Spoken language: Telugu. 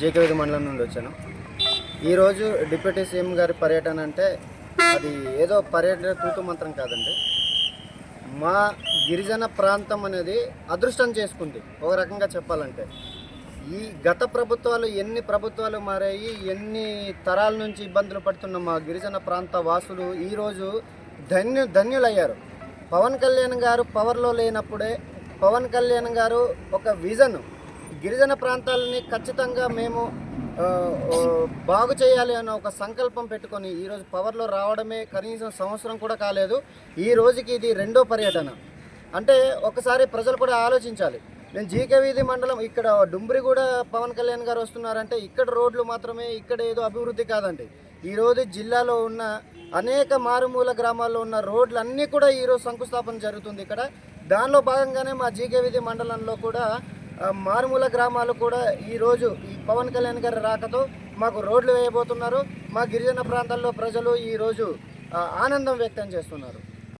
జేకేవిధి మండలం నుండి వచ్చాను. ఈరోజు డిప్యూటీ సీఎం గారి పర్యటన అంటే అది ఏదో పర్యటన తూతు మంత్రం కాదండి. మా గిరిజన ప్రాంతం అనేది అదృష్టం చేసుకుంది. ఒక రకంగా చెప్పాలంటే ఈ గత ప్రభుత్వాలు ఎన్ని ప్రభుత్వాలు మారాయి ఎన్ని తరాల నుంచి ఇబ్బందులు పడుతున్న మా గిరిజన ప్రాంత వాసులు ఈరోజు ధన్యు ధన్యులయ్యారు. పవన్ కళ్యాణ్ గారు పవర్లో లేనప్పుడే పవన్ కళ్యాణ్ గారు ఒక విజన్ గిరిజన ప్రాంతాలని ఖచ్చితంగా మేము బాగు చేయాలి అన్న ఒక సంకల్పం పెట్టుకొని ఈరోజు పవర్లో రావడమే కనీసం సంవత్సరం కూడా కాలేదు. ఈ రోజుకి ఇది రెండో పర్యటన. అంటే ఒకసారి ప్రజలు కూడా ఆలోచించాలి. నేను జీకే వీధి మండలం ఇక్కడ డుంబ్రి కూడా పవన్ కళ్యాణ్ గారు వస్తున్నారంటే ఇక్కడ రోడ్లు మాత్రమే ఇక్కడ ఏదో అభివృద్ధి కాదండి. ఈరోజు జిల్లాలో ఉన్న అనేక మారుమూల గ్రామాల్లో ఉన్న రోడ్లన్నీ కూడా ఈరోజు శంకుస్థాపన జరుగుతుంది ఇక్కడ. దానిలో భాగంగానే మా జీకే విధి మండలంలో కూడా మారుమూల గ్రామాలు కూడా ఈరోజు ఈ పవన్ కళ్యాణ్ గారి రాకతో మాకు రోడ్లు వేయబోతున్నారు. మా గిరిజన ప్రాంతాల్లో ప్రజలు ఈరోజు ఆనందం వ్యక్తం చేస్తున్నారు.